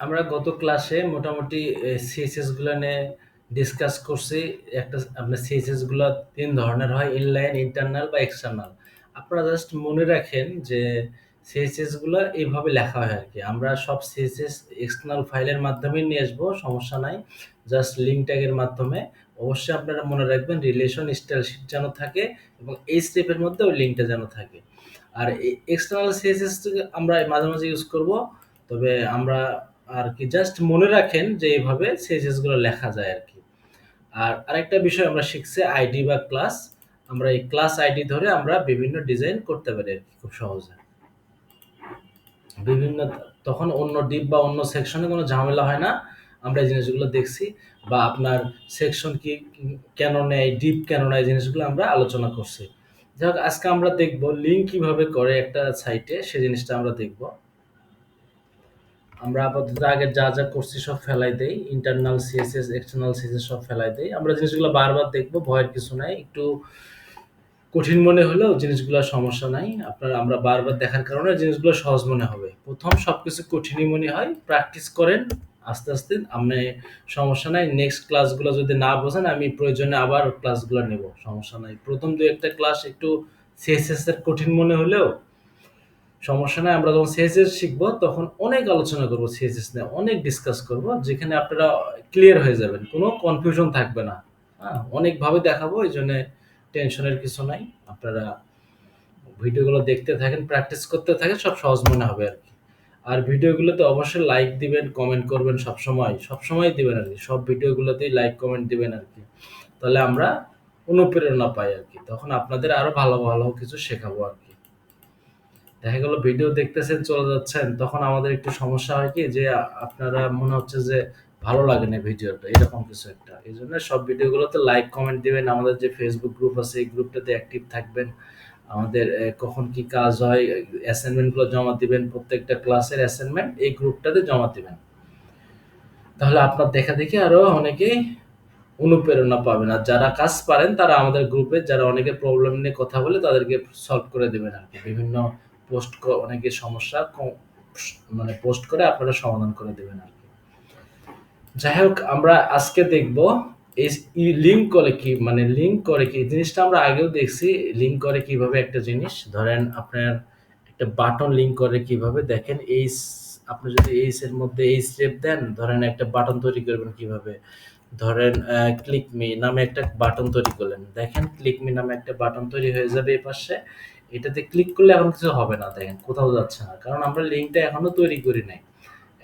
আমরা গত ক্লাসে মোটামুটি সিএসএসগুলো নিয়ে ডিসকাস করছি। একটা আপনার সিএসএসগুলো তিন ধরনের হয় ইনলাইন ইন্টারনাল বা এক্সটার্নাল আপনারা জাস্ট মনে রাখেন যে সিএসএসগুলো এইভাবে লেখা হয় আর কি আমরা সব সিএসএস এক্সটার্নাল ফাইলের মাধ্যমে নিয়ে আসব, সমস্যা নাই। জাস্ট লিঙ্ক ট্যাগের মাধ্যমে। অবশ্যই আপনারা মনে রাখবেন রিলেশন স্টাইল শিট যেন থাকে এবং এই স্টেপের মধ্যে ওই লিঙ্কটা যেন থাকে। আর এক্সটার্নাল সিএসএস আমরা মাঝে মাঝে ইউজ করব। তবে আমরা আর কি জাস্ট মনে রাখেন যে এইভাবে সিএসএসগুলো লেখা যায় আর কি। আর আরেকটা বিষয় আমরা শিখছি আইডি বা ক্লাস আমরা এই ক্লাস আইডি ধরে আমরা বিভিন্ন ডিজাইন করতে পারি আর কি খুব সহজে। বিভিন্ন, তখন অন্য ডিপ বা অন্য সেকশনে কোনো ঝামেলা হয় না, আমরা এই জিনিসগুলো দেখছি বা আপনার সেকশন কি কেন নেয় ডিপ কেন নেয় জিনিসগুলো আমরা আলোচনা করছি। যাই হোক, আজকে আমরা দেখব লিঙ্ক কীভাবে করে একটা সাইটে সে জিনিসটা আমরা দেখব। আমরা আপাতত আগে যা যা করছি সব ফেলাই দেই ইন্টারনাল সিএসএস এক্সটার্নাল সিএসএস সব ফেলাই দেই। আমরা জিনিসগুলো বারবার দেখব, ভয়ের কিছু নাই। একটু কঠিন মনে হলেও জিনিসগুলো সমস্যা নাই। আপনার, আমরা বারবার দেখার কারণে জিনিসগুলো সহজ মনে হবে। প্রথম সব কিছু কঠিনই মনে হয়। প্র্যাকটিস করেন, আস্তে আস্তে। আপনি সমস্যা নাই। নেক্সট ক্লাসগুলো যদি না বোঝেন, আমি প্রয়োজনে আবার ক্লাসগুলো নেব। সমস্যা নাই। প্রথম দু একটা ক্লাস একটু সিএসএস এর কঠিন মনে হলেও সমস্যা নাই, আমরা যখন সিএসএস শিখব, তখন অনেক আলোচনা করব সিএসএস নিয়ে, অনেক ডিসকাস করব, যেখানে আপনারা ক্লিয়ার হয়ে যাবেন, কোনো কনফিউশন থাকবে না। হ্যাঁ অনেকভাবে দেখাবো, এই জন্য টেনশনের কিছু নাই। আপনারা ভিডিওগুলো দেখতে থাকেন প্র্যাকটিস করতে থাকেন, সব সহজ মনে হবে আর কি। আর ভিডিওগুলোতে অবশ্যই লাইক দিবেন কমেন্ট করবেন সবসময় সবসময় দিবেন আর কি। সব ভিডিওগুলোতেই লাইক কমেন্ট দিবেন আর কি। তাহলে আমরা অনুপ্রেরণা পাই আর কি। তখন আপনাদের আরও ভালো ভালো কিছু শেখাবো আর কি। দেখা গেল ভিডিও দেখতেছেন, চলে যাচ্ছেন, তখন আমাদের একটু সমস্যা হয় কি যে, আপনারা মনে হচ্ছে যে ভালো লাগে না ভিডিওটা এরকম কিছু একটা। এই জন্য সব ভিডিওগুলোতে লাইক কমেন্ট দিবেন। আমাদের যে ফেসবুক গ্রুপ আছে, এই গ্রুপটাতে অ্যাক্টিভ থাকবেন। আমাদের কখন কি কাজ হয় অ্যাসাইনমেন্টগুলো জমা দিবেন, প্রত্যেকটা ক্লাসের অ্যাসাইনমেন্ট এই গ্রুপটাতে জমা দিবেন। তাহলে আপনার দেখা দেখে আরও অনেকেই অনুপ্রেরণা পাবেন। আর যারা কাজ পারেন, তারা আমাদের গ্রুপে যারা অনেকে প্রবলেম নিয়ে কথা বলে, তাদেরকে সলভ করে দেবেন আর কি। বিভিন্ন পোস্ট অনেকে সমস্যা মানে পোস্ট করে আপনারা সমাধান করে দেবেন আর কি। যাই হোক আমরা আজকে দেখব, এই লিঙ্ক করে কি মানে লিঙ্ক করে কি জিনিসটা আমরা আগেও দেখছি লিঙ্ক করে কীভাবে একটা জিনিস, ধরেন আপনার একটা বাটন লিঙ্ক করে কীভাবে দেখেন, এই আপনি যদি এই এর মধ্যে এই স্টেপ দেন, ধরেন একটা বাটন তৈরি করবেন কীভাবে? ধরেন ক্লিক মি নামে একটা বাটন তৈরি করলেন। দেখেন ক্লিক মি নামে একটা বাটন তৈরি হয়ে যাবে এই পাশে। এটাতে ক্লিক করলে এখন কিছু হবে না, দেখেন, কোথাও যাচ্ছে না। কারণ আমরা লিঙ্কটা এখনও তৈরি করি নাই।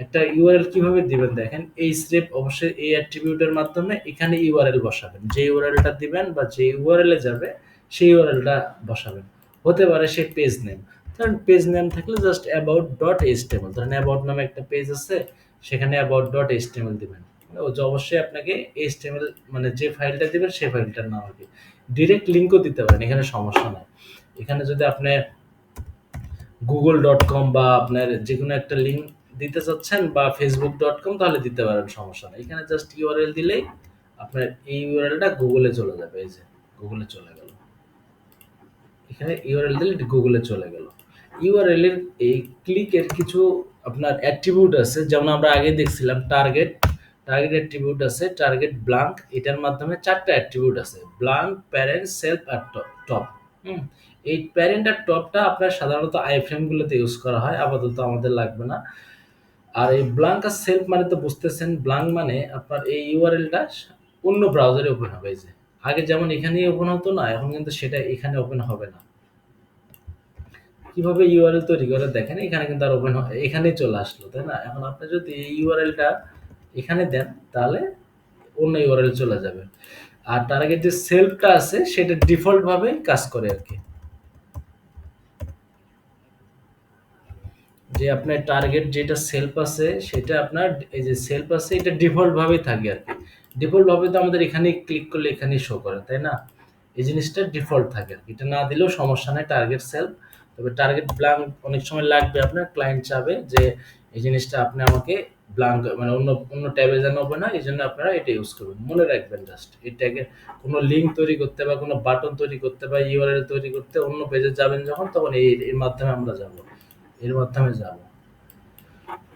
একটা ইউআরএল কীভাবে দিবেন? দেখেন, এই স্টেপ অবশ্যই এই অ্যাট্রিবিউটের মাধ্যমে এখানে ইউআরএল বসাবেন। যে ইউআরএলটা দিবেন বা যে ইউআরএল যাবে, সেই ইউআরএলটা বসাবেন। হতে পারে সেই পেজ নেম ধরেন পেজ নেম থাকলে জাস্ট অ্যাবাউট ডট এইচটিএমএল ধরেন অ্যাবাউট নামে একটা পেজ আছে, সেখানে অ্যাবাউট ডট এইচটিএমএল দিবেন অবশ্যই আপনাকে এইচটিএমএল মানে যে ফাইলটা দিবেন সেই ফাইলটার নাম আর কি। ডিরেক্ট লিঙ্কও দিতে পারেন, এখানে সমস্যা নাই। এখানে যদি আপনি গুগল ডট কম বা আপনার যে কোনো একটা লিঙ্ক দিতে চাচ্ছেন বা ফেসবুক ডট কম তাহলে দিতে পারেন, সমস্যা নেই। এখানে জাস্ট ইউআরএল দিলেই আপনার এই ইউআরএলটা গুগলে চলে যাবে, এই যে গুগলে চলে গেল। এখানে ইউআরএল দিলে গুগলে চলে গেল। ইউআরএল এর এই ক্লিকের কিছু আপনার অ্যাট্রিবিউট আছে, যেমন আমরা আগে দেখছিলাম টার্গেট টার্গেট অ্যাট্রিবিউট আছে টার্গেট ব্লাঙ্ক এটার মাধ্যমে চারটা অ্যাট্রিবিউট আছে ব্লাঙ্ক প্যারেন্ট সেলফ আর টপ হুম? এই প্যারেন্ট আর টপটা আপনার সাধারণত আইফ্রেমগুলোতে ইউজ করা হয়, আপাতত আমাদের লাগবে না। আর এই ব্লাঙ্ক আর সেলফ মানে তো বুঝতেছেন, ব্লাঙ্ক মানে আপনার এই ইউআরএলটা অন্য ব্রাউজারে ওপেন হবে যে। আগে যেমন এখানেই ওপেন হতো না, এখন কিন্তু সেটা এখানে ওপেন হবে না। কীভাবে ইউআরএল তৈরি করে দেখেন, এখানে কিন্তু আর ওপেন এখানেই চলে আসলো, তাই না? এখন আপনি যদি এই ইউআরএলটা এখানে দেন, তাহলে অন্য ইউআরএল চলে যাবে। আর তার আগে যে সেলফটা আছে, সেটা ডিফল্ট ভাবে কাজ করে আর কি। যে আপনার টার্গেট যেটা সেলফ আছে, সেটা আপনার এই যে সেলফ আছে, এটা ডিফল্ট ভাবেই থাকে আর কি। ডিফল্ট ভাবে তো আমাদের এখানে ক্লিক করলে এখানেই শো করে, তাই না? এই জিনিসটা ডিফল্ট থাকে আর কি। এটা না দিলেও সমস্যা নেই টার্গেট সেলফ তবে টার্গেট ব্লাঙ্ক অনেক সময় লাগবে আপনার ক্লায়েন্ট চাবে যে এই জিনিসটা আপনি আমাকে ব্লাঙ্ক মানে অন্য অন্য ট্যাবে যেন ওপেন হয় এই জন্য আপনারা এটা ইউজ করবেন। মনে রাখবেন জাস্ট এটাকে কোনো লিঙ্ক তৈরি করতে বা কোনো বাটন তৈরি করতে বা ইউআরএল তৈরি করতে অন্য পেজে যাবেন যখন, তখন এই, এর মাধ্যমে আমরা যাব এর মাধ্যমে যাব।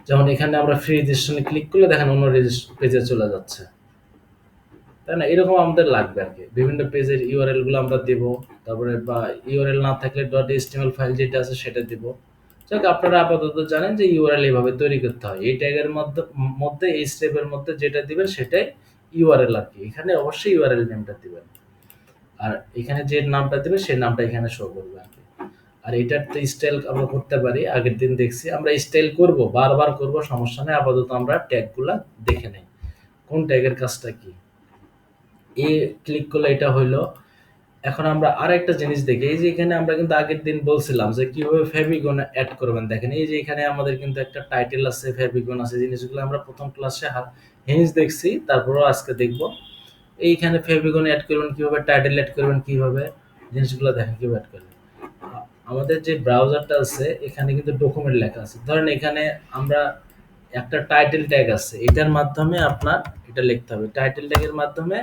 যেমন এখানে আমরা ফ্রি রেজিস্ট্রেশনে ক্লিক করলে দেখেন অন্য পেজে চলে যাচ্ছে। তাই না? এরকম আমাদের লাগবে আর কি। বিভিন্ন পেজের ইউআরএলগুলো আমরা দেব। তারপরে বা ইউআরএল না থাকলে. ডট এসটিএমএল ফাইল যেটা আছে সেটা দেব। যাক, আপনারা আপাতত জানেন যে ইউআরএল এভাবে তৈরি করতে হয়। এই ট্যাগের মধ্যে মধ্যে, এই স্টেপের মধ্যে যেটা দিবেন সেটাই ইউআরএল আর কি। এখানে অবশ্যই ইউআরএল নেমটা দিবেন। আর এখানে যে নামটা দিবে সেই নামটা এখানে শো করবে আর এটার তো স্টাইল আমরা করতে পারি, আগের দিন দেখছি। আমরা স্টাইল করব, বারবার করব, সমস্যা নেই, আপাতত আমরা ট্যাগগুলা দেখে নেই। কোন ট্যাগের কাজটা কি? এ ক্লিক করলে এটা হইল। এখন আমরা আর একটা জিনিস দেখি, এই যে এখানে আমরা কিন্তু আগের দিন বলছিলাম যে কীভাবে ফেবিগন অ্যাড করবেন। দেখেন, এই যে এখানে আমাদের কিন্তু একটা টাইটেল আছে ফেবিগন আছে জিনিসগুলো আমরা প্রথম ক্লাসে হিন্স দেখছি, তারপরও আজকে দেখব। এইখানে ফেবিগন অ্যাড করবেন, কীভাবে টাইটেল অ্যাড করবেন, কীভাবে? জিনিসগুলো দেখেন, কীভাবে অ্যাড করবেন। আমাদের যে ব্রাউজারটা আছে, এখানে কিন্তু ডকুমেন্ট লেখা আছে। ধরেন এখানে আমরা একটা টাইটেল ট্যাগ আছে, এটার মাধ্যমে আপনার এটা লিখতে হবে। টাইটেল ট্যাগের মাধ্যমে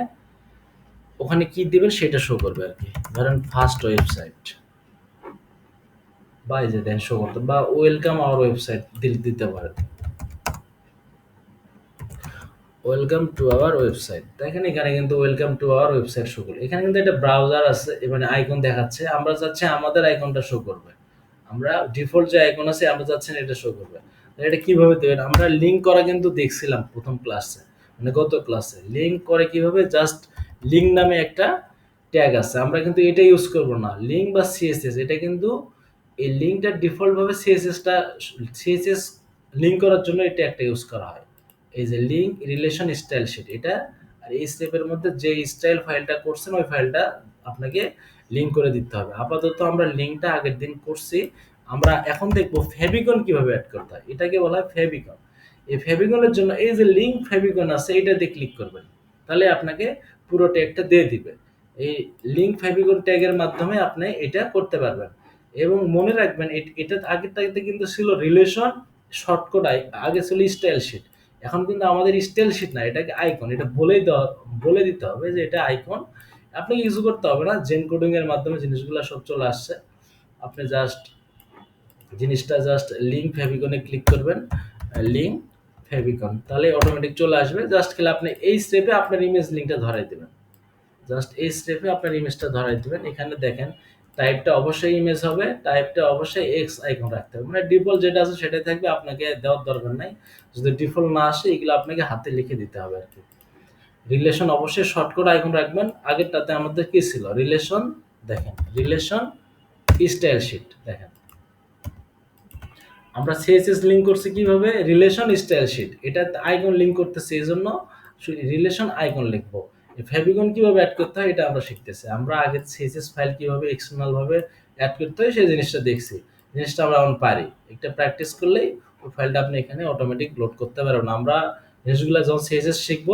ওখানে কি দিবেন সেটা শো করবে আর কি। ধরেন ফার্স্ট ওয়েবসাইট বা এই যে দেন শো করতে, বা ওয়েলকাম আওয়ার ওয়েবসাইট দিতে পারেন। ওয়েলকাম টু আওয়ার ওয়েবসাইট দেখেন এখানে কিন্তু welcome to our website show করবে এখানে কিন্তু একটা ব্রাউজার আছে মানে আইকন দেখাচ্ছে। আমরা চাচ্ছি আমাদের আইকনটা শো করবে। আমরা ডিফল্ট যে আইকন আছে, আমরা চাচ্ছি এটা শো করবে। এটা কীভাবে দেবেন? আমরা লিঙ্ক করা কিন্তু দেখছিলাম প্রথম ক্লাসে মানে গত ক্লাসে লিঙ্ক করে কীভাবে? জাস্ট লিঙ্ক নামে একটা ট্যাগ আছে। আমরা কিন্তু এটা ইউজ করব না। লিঙ্ক বা সিএসএস এটা কিন্তু এই লিঙ্কটা ডিফল্টভাবে সিএসএসটা সিএসএস লিঙ্ক করার জন্য এই ট্যাগটা ইউজ করা হয়। এই যে লিঙ্ক রিলেশন স্টাইল শিট এটা আর এই স্টেপের মধ্যে যে স্টাইল ফাইলটা করছেন, ওই ফাইলটা আপনাকে লিঙ্ক করে দিতে হবে। আপাতত আমরা লিঙ্কটা আগের দিন করছি। আমরা এখন দেখব ফেবিকন কীভাবে অ্যাড করতে হয়। এটাকে বলা হয় ফেবিকন এই ফেবিকনের জন্য এই যে লিঙ্ক ফেবিকন আছে এইটাতে ক্লিক করবেন। তাহলে আপনাকে পুরো ট্যাগটা দিয়ে দিবে। এই লিঙ্ক ফেবিকন ট্যাগের মাধ্যমে আপনি এটা করতে পারবেন। এবং মনে রাখবেন, এটা আগেরটাতে কিন্তু ছিল রিলেশন শর্টকট আগে ছিল স্টাইল শিট এখন কিন্তু আমাদের স্টাইল শিট না, এটাকে আইকন এটা বলেই দেওয়া, বলে দিতে হবে যে এটা আইকন আপনি ইউজ করতে হবে না জেন কোডিং এর মাধ্যমে জিনিসগুলো সব চলে আসছে। আপনি জাস্ট জিনিসটা জাস্ট লিঙ্ক ফেভিকনে ক্লিক করবেন লিঙ্ক ফেভিকন তাহলে অটোমেটিক চলে আসবে। জাস্ট খেলে আপনি এই স্টেপে আপনার ইমেজ লিঙ্কটা ধরাই দেবেন। জাস্ট এই স্টেপে আপনার ইমেজটা ধরাই দেবেন। এখানে দেখেন টাইপটা অবশ্যই ইমেজ হবে টাইপটা অবশ্যই এক্স আইকন রাখতে হবে। মানে ডিফল্ট যেটা আছে সেটাই থাকবে, আপনাকে দেওয়ার দরকার নাই। যদি ডিফল্ট না আসে, এগুলো আপনাকে হাতে লিখে দিতে হবে আর কি। রিলেশন অবশ্যই শর্টকাট আইকন রাখবেন। আগেরটাতে আমাদের কি ছিল? রিলেশন দেখেন রিলেশন স্টাইল শিট দেখেন। আমরা সিএসএস লিঙ্ক করছি কীভাবে? রিলেশন স্টাইল শিট এটা আইকন লিঙ্ক করতেছি এই জন্য রিলেশন আইকন লিখব। ফেবিকন কীভাবে অ্যাড করতে হয়, এটা আমরা শিখতেছি। আমরা আগে সিএসএস ফাইল কীভাবে এক্সটার্নাল ভাবে অ্যাড করতে হয়, সেই জিনিসটা দেখছি। জিনিসটা আমরা এখন পারি। একটা প্র্যাকটিস করলেই ওই ফাইলটা আপনি এখানে অটোমেটিক লোড করতে পারবেন। আমরা জিনিসগুলো যখন সিএসএস শিখব,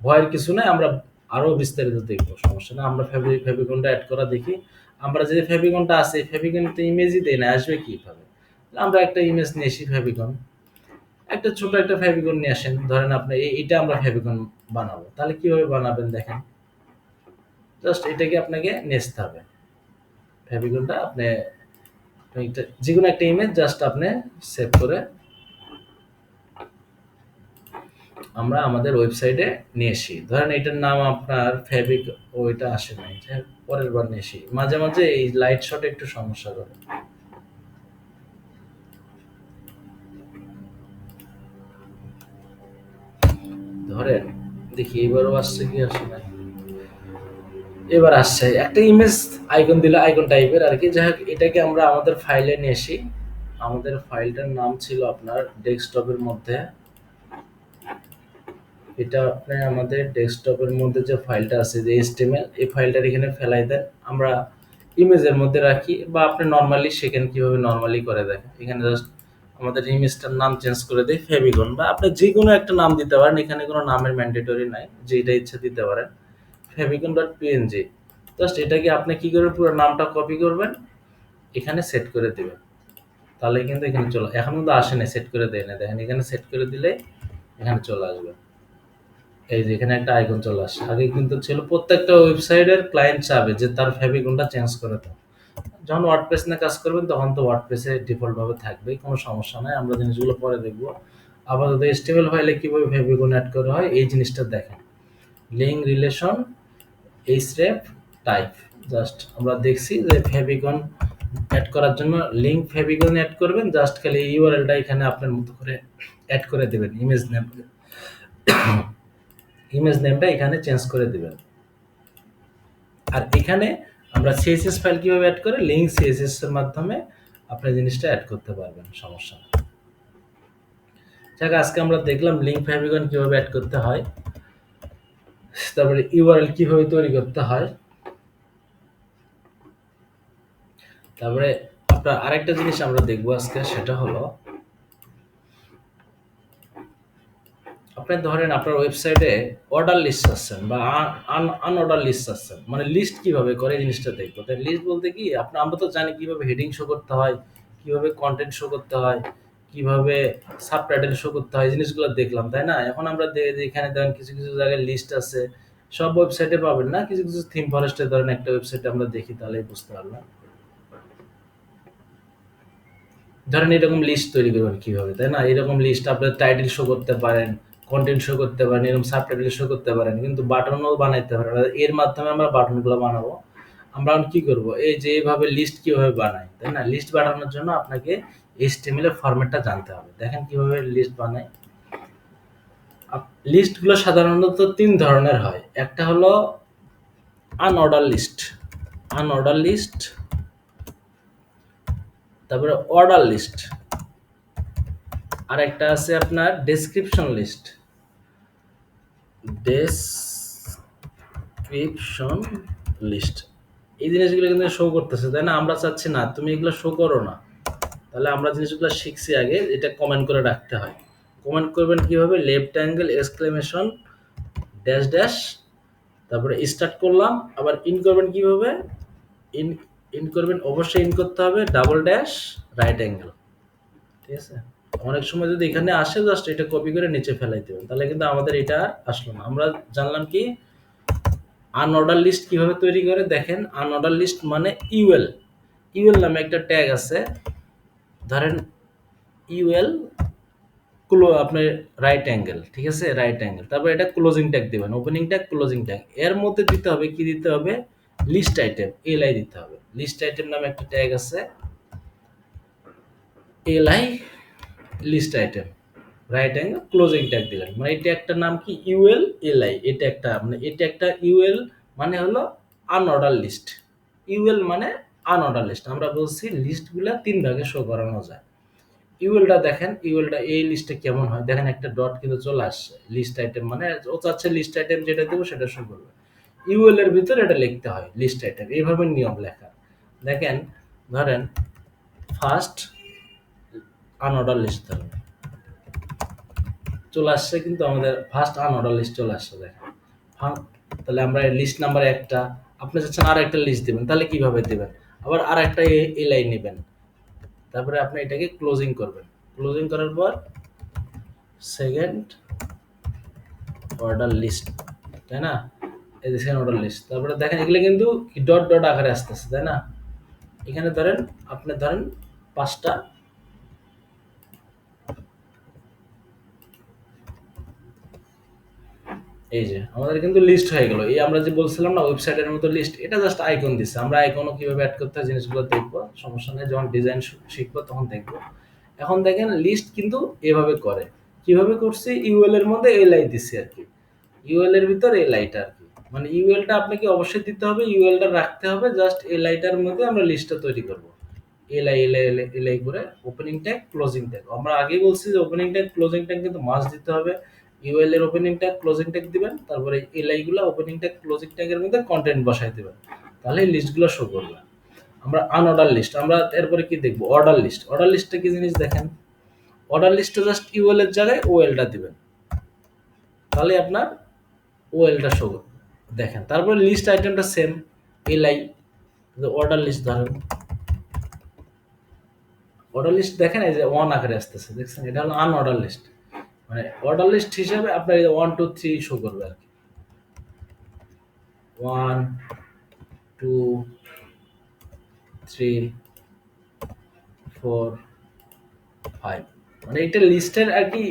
ভয়ের কিছু নেই, আমরা আরও বিস্তারিত দেখব, সমস্যা না আমরা ফেবি ফেবিকনটা অ্যাড করা দেখি। আমরা যে ফেবিকনটা আছে তো ইমেজই দেয় না, আসবে কীভাবে? আমরা একটা ইমেজ নিয়ে এসি একটা ছোট একটা ফেবিকন নিয়ে আসেন। ধরেন আপনি এইটা আমরা ফেবিকন বানাবো। তাহলে কীভাবে বানাবেন দেখেন। জাস্ট এটাকে আপনাকে নেসতে হবে। ফেবিকনটা আপনি যে কোনো একটা ইমেজ জাস্ট আপনি সেভ করে আমরা আমাদের ওয়েবসাইটে নিয়ে এসি ধরেন এটার নাম আপনার ফেবিক ওইটা আসে নাই। পরের বার নিয়ে এসি মাঝে মাঝে এই লাইট শট একটু সমস্যা করে। ধরেন, দেখি এবারও আসছে কি আসে না। এবার আসছে, একটা ইমেজ আইকন দিলে আইকন টাইপের আর কি। যাই হোক, এটাকে আমরা আমাদের ফাইলে নিয়ে এসি আমাদের ফাইলটার নাম ছিল আপনার ডেস্কটপের মধ্যে। এটা আপনি আমাদের ডেস্কটপের মধ্যে যে ফাইলটা আছে, যে এসটিএমএল এই ফাইলটার এখানে ফেলাই দেন। আমরা ইমেজের মধ্যে রাখি বা আপনি নর্মালি সেখানে কীভাবে নর্মালি করে দেখেন। এখানে জাস্ট আমাদের ইমেজটার নাম চেঞ্জ করে দিই ফেবিকন বা আপনি যে কোনো একটা নাম দিতে পারেন, এখানে কোনো নামের ম্যান্ডেটরি নাই যেটা ইচ্ছা দিতে পারেন। ফেবিকন ডট পিএনজি জাস্ট এটাকে আপনি কি করে পুরো নামটা কপি করবেন, এখানে সেট করে দেবেন। তাহলে কিন্তু এখানে চলে, এখন কিন্তু আসে না সেট করে দেয় না দেখেন, এখানে সেট করে দিলে এখানে চলে আসবে। এই যে এখানে একটা আইকন চলে আসে আগে কিন্তু ছিল প্রত্যেকটা ওয়েবসাইটের ক্লায়েন্ট চাবে যে তার ফেবিকনটা চেঞ্জ করে দাও যখন ওয়ার্ডপ্রেস নিয়ে কাজ করবেন, তখন তো ওয়ার্ডপ্রেসে ডিফল্টভাবে থাকবে কোনো সমস্যা নাই। আমরা জিনিসগুলো পরে দেখব। আপাতত HTML ফাইলে কীভাবে ফেভিকন অ্যাড করা হয়, এই জিনিসটা দেখেন। Link relation href type just আমরা দেখছি যে ফেভিকন অ্যাড করার জন্য লিঙ্ক ফেভিকন অ্যাড করবেন জাস্ট খালি ইউআরএলটা এখানে আপনার মতো করে অ্যাড করে দেবেন ইমেজ নেম ইমেজ নেমটা এখানে চেঞ্জ করে দেবেন। আর এখানে আমরা সিএসএস ফাইল কীভাবে অ্যাড করে? লিঙ্ক সিএসএস এর মাধ্যমে আপনি জিনিসটা অ্যাড করতে পারবেন, সমস্যা যাক, আজকে আমরা দেখলাম লিঙ্ক ফ্যাবিকন কীভাবে অ্যাড করতে হয়, তারপরে ইউআরএল কীভাবে তৈরি করতে হয়। তারপরে আপনার আরেকটা জিনিস আমরা দেখব আজকে, সেটা হলো আপনি ধরেন আপনার ওয়েবসাইটে অর্ডার লিস্ট আসছেন বা আন অর্ডার লিস্ট আসছেন মানে লিস্ট কীভাবে করে জিনিসটা দেখব? তাই লিস্ট বলতে কি, আপনি, আমরা তো জানি কীভাবে হেডিং শো করতে হয়, কীভাবে কন্টেন্ট শো করতে হয়, কীভাবে সাব টাইটেল শো করতে হয় জিনিসগুলো দেখলাম, তাই না? এখন আমরা এখানে ধরেন কিছু কিছু জায়গায় লিস্ট আছে, সব ওয়েবসাইটে পাবেন না? কিছু কিছু থিম ফরেস্টে ধরেন একটা ওয়েবসাইটে আমরা দেখি, তাহলেই বুঝতে পারলাম। ধরেন এরকম লিস্ট তৈরি করবেন কীভাবে, তাই না? এরকম লিস্ট আপনার টাইটেল শো করতে পারেন কন্টেন্ট শো করতে পারেন, এরকম সাব টাইটেল শো করতে পারেন, কিন্তু বাটনও বানাইতে পারেন। এর মাধ্যমে আমরা বাটনগুলো বানাবো। আমরা কি করব? এই যে এইভাবে লিস্ট কীভাবে বানাই, তাই না? লিস্ট বানানোর জন্য আপনাকে এইচটিএমএল এর ফরম্যাটটা জানতে হবে। দেখেন কীভাবে লিস্ট বানাই। লিস্টগুলো সাধারণত তিন ধরনের হয়। একটা হলো আনঅর্ডার লিস্ট আনঅর্ডার লিস্ট তারপরে অর্ডার লিস্ট আর একটা আছে আপনার ডেসক্রিপশন লিস্ট ডেসক্রিপশন লিস্ট এই জিনিসগুলো কিন্তু শো করতেছে, তাই না? আমরা চাচ্ছি না, তুমি এগুলো শো করো না। তাহলে আমরা জিনিসগুলো শিখছি আগে, এটা কমেন্ট করে রাখতে হয়। কমেন্ট করবেন কীভাবে? Left angle exclamation dash dash তারপরে স্টার্ট করলাম। আবার ইন করবেন কীভাবে? ইন ইন করবেন, অবশ্যই ইন করতে হবে ডাবল ড্যাশ রাইট অ্যাঙ্গেল ঠিক আছে? অনেক সময় যদি এখানে আসে জাস্ট এটা কপি করে নিচে ফেলাই দেবেন। তাহলে কিন্তু আমাদের এটা আসলো না। আমরা জানলাম কি আনঅর্ডার লিস্ট কীভাবে তৈরি করে? দেখেন আনঅর্ডার লিস্ট মানে ইউএল ইউএল নামে একটা ট্যাগ আছে। ধরেন ইউএল ক্লো আপনার রাইট অ্যাঙ্গেল ঠিক আছে? রাইট অ্যাঙ্গেল তারপর এটা ক্লোজিং ট্যাগ দেবেন। ওপেনিং ট্যাগ ক্লোজিং ট্যাগ এর মধ্যে দিতে হবে, কি দিতে হবে? লিস্ট আইটেম এলআই দিতে হবে। লিস্ট আইটেম নামে একটা ট্যাগ আছে। LI list item right angle closing tag দিলেন। মানে এটা একটা নাম কি? ইউএল এলআই এটা একটা মানে এটা একটা ইউএল মানে হলো আনঅর্ডার লিস্ট ইউএল মানে আনঅর্ডার লিস্ট আমরা বলছি লিস্টগুলো তিন ভাগে শো করানো যায়। ইউএলটা দেখেন ইউএলটা এই লিস্টে কেমন হয়? দেখেন একটা ডট কিন্তু চলে আসছে। লিস্ট আইটেম মানে ও চাচ্ছে লিস্ট আইটেম যেটা দেবো সেটা শো করবে। ইউএল এর ভিতরে এটা লিখতে হয় লিস্ট আইটেম এইভাবে নিয়ম লেখা। দেখেন, ধরেন ফার্স্ট আনঅর্ডার লিস্ট ধরেন চলে আসছে কিন্তু আমাদের ফার্স্ট আনঅর্ডার লিস্ট চলে আসছে, দেখেন। তাহলে আমরা লিস্ট নাম্বার একটা, আপনি চাচ্ছেন আর একটা লিস্ট দেবেন, তাহলে কীভাবে দেবেন? আবার আর একটা এ লাইন নেবেন। তারপরে আপনি এটাকে ক্লোজিং করবেন। ক্লোজিং করার পর সেকেন্ড অর্ডার লিস্ট তাই না? এই যে সেকেন্ড অর্ডার লিস্ট তারপরে দেখেন, এগুলো কিন্তু ডট ডট আকারে আসতেছে, তাই না? এখানে ধরেন, আপনি ধরেন পাঁচটা এই যে, আমাদের কিন্তু লিস্ট হয়ে গেল। এই আমরা যে বলছিলাম না ওয়েবসাইটের মতো লিস্ট এটা জাস্ট আইকন দিচ্ছে আমরা আইকনও কীভাবে অ্যাড করতে হয় জিনিসগুলো দেখব। সমস্যা নেই, যখন ডিজাইন শিখব তখন দেখব। এখন দেখেন লিস্ট কিন্তু এভাবে করে। কীভাবে করছি? ইউএল এর মধ্যে এল আই দিছি আর কি। ইউএল এর ভিতর এল আইটা আর কি। মানে ইউএলটা আপনাকে অবশ্যই দিতে হবে ইউএলটা রাখতে হবে জাস্ট এল আইটার মধ্যে আমরা লিস্টটা তৈরি করব। L I L I L I করে ওপেনিং ট্যাগ ক্লোজিং ট্যাগ আমরা আগেই বলছি যে ওপেনিং ট্যাগ ক্লোজিং ট্যাগ কিন্তু মাস দিতে হবে। ইউএল এর ওপেনিং ট্যাগ ক্লোজিং ট্যাগ দিবেন, তারপরে এলআই গুলো ওপেনিং ট্যাগ ক্লোজিং ট্যাগের মধ্যে কন্টেন্ট বসাই দিবেন। তাহলে লিস্টগুলো শো করবে। আমরা আনঅর্ডার লিস্ট আমরা এরপরে কি দেখব? অর্ডার লিস্ট অর্ডার লিস্টটা কি জিনিস দেখেন? অর্ডার লিস্টে জাস্ট ইউএল এর জায়গায় ওএলটা দিবেন। তাহলে আপনার ওএলটা শো দেখেন, তারপরে লিস্ট আইটেমটা সেম এলআই অর্ডার লিস্ট ধরেন। অর্ডার লিস্ট দেখেন, এই যে ওয়ান আকারে আসতেছে, দেখছেন? এটা হলো আনঅর্ডার লিস্ট মানে অর্ডার লিস্ট হিসাবে আপনার ওয়ান টু থ্রি শো করবে আর কি। One two three four five মানে এটা লিস্টের আর কি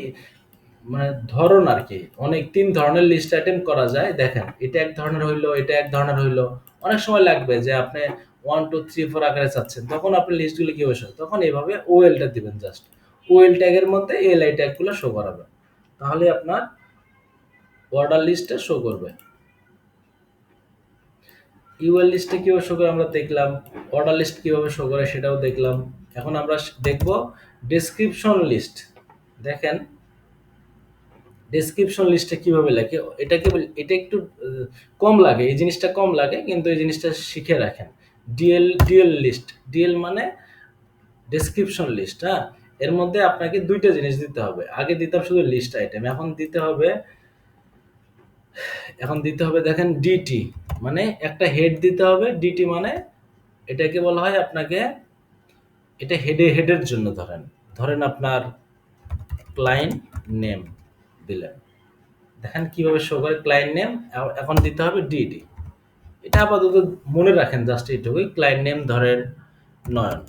মানে ধরন আর কি। অনেক তিন ধরনের লিস্ট আইটেম করা যায়, দেখেন, এটা এক ধরনের হইল, এটা এক ধরনের হইল। অনেক সময় লাগবে যে আপনি ওয়ান টু থ্রি ফোর আকারে চাচ্ছেন, তখন আপনি লিস্টগুলো কি বসে তখন এইভাবে ওএলটা দিবেন জাস্ট ওএল ট্যাগের মধ্যে এলআই ট্যাগগুলো শো করাবে তাহলে আপনার অর্ডার লিস্টে শো করবে। ইউএল লিস্টে কীভাবে শো করে আমরা দেখলাম অর্ডার লিস্ট কীভাবে শো করে সেটাও দেখলাম। এখন আমরা দেখব ডেসক্রিপশন লিস্ট দেখেন ডেসক্রিপশন লিস্টে কীভাবে লেখে, এটাকে এটা একটু কম লাগে, এই জিনিসটা কম লাগে, কিন্তু এই জিনিসটা শিখে রাখেন। ডিএল ডিএল লিস্ট ডিএল মানে ডেসক্রিপশন লিস্ট হ্যাঁ? এর মধ্যে আপনাকে দুইটা জিনিস দিতে হবে। আগে দিতাম শুধু লিস্ট আইটেম এখন দিতে হবে, এখন দিতে হবে দেখেন ডিটি মানে একটা হেড দিতে হবে। ডিটি মানে এটাকে বলা হয় আপনাকে, এটা হেডে হেডের জন্য ধরেন। ধরেন আপনার ক্লায়েন্ট নেম দিলেন। দেখেন কীভাবে শো করে ক্লায়েন্ট নেম এখন দিতে হবে ডিডি এটা আপাতত মনে রাখেন জাস্ট এইটুকুই ক্লায়েন্ট নেম ধরেন নয়ন।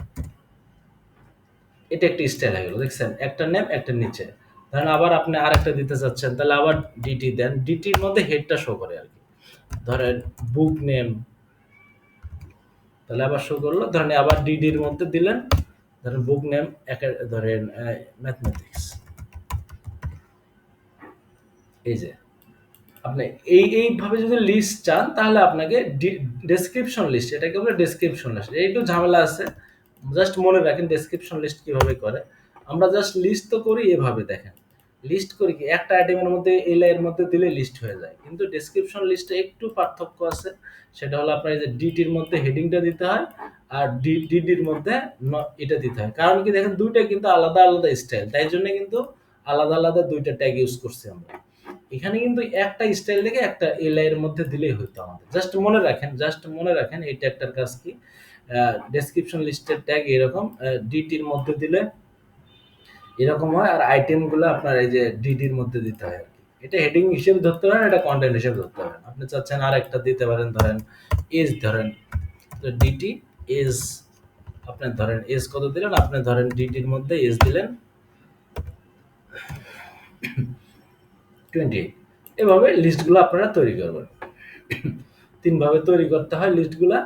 এটা একটা স্টাইল হয়ে গেল, দেখছেন? একটা নেম, একটা নিচে। ধরেন আবার আপনি আরেকটা দিতে চাচ্ছেন, তাহলে আবার ডিটি দেন। ডিটির মধ্যে হেডটা শো করে আর কি। ধরেন বুক নেম তাহলে আবার শো করল। ধরেন আবার ডিডির মধ্যে দিলেন। ধরেন বুক নেম ধরেন ম্যাথমেটিক্স এই যে, আপনি এই, এইভাবে যদি লিস্ট চান, তাহলে আপনাকে ডেসক্রিপশন লিস্ট এটাকে বলে ডেসক্রিপশন লিস্ট একটু ঝামেলা আছে। জাস্ট মনে রাখেন ডেসক্রিপশন লিস্ট কীভাবে করে। আমরা জাস্ট লিস্ট তো করি, এভাবে দেখেন। লিস্ট করি কি, একটা আইটেমের মধ্যে এল এর মধ্যে দিলে লিস্ট হয়ে যায়। কিন্তু ডেসক্রিপশন লিস্টে একটু পার্থক্য আছে, সেটা হলো আপনার এই যে ডিটির মধ্যে হেডিংটা দিতে হয়, আর ডি ডিডির মধ্যে এটা দিতে হয়। কারণ কি দেখেন, দুইটা কিন্তু আলাদা আলাদা স্টাইল তাই জন্য কিন্তু আলাদা আলাদা দুইটা ট্যাগ ইউজ করছি আমরা। এখানে কিন্তু একটা স্টাইল থেকে একটা এল এর মধ্যে দিলেই হতো আমাদের। জাস্ট মনে রাখেন, জাস্ট মনে রাখেন এই ট্যাগটার কাজ কি। ডেসক্রিপশন লিস্টের ট্যাগ এরকম ডিটির মধ্যে দিলে এরকম হয়, আর আইটেমগুলো আপনার এই যে ডিডির মধ্যে দিতে হয় এটা হেডিং হিসেবে ধরতে পারেন, এটা কন্টেন্ট হিসেবে ধরতে পারেন। আপনি চাচ্ছেন আর একটা দিতে পারেন, ধরেন এজ ধরেন, তো ডিটি এজ আপনি ধরেন এজ কত দিলেন? আপনি ধরেন ডিটির মধ্যে এজ দিলেন টোয়েন্টি এভাবে লিস্টগুলো আপনারা তৈরি করবেন। তিনভাবে তৈরি করতে হয় লিস্টগুলা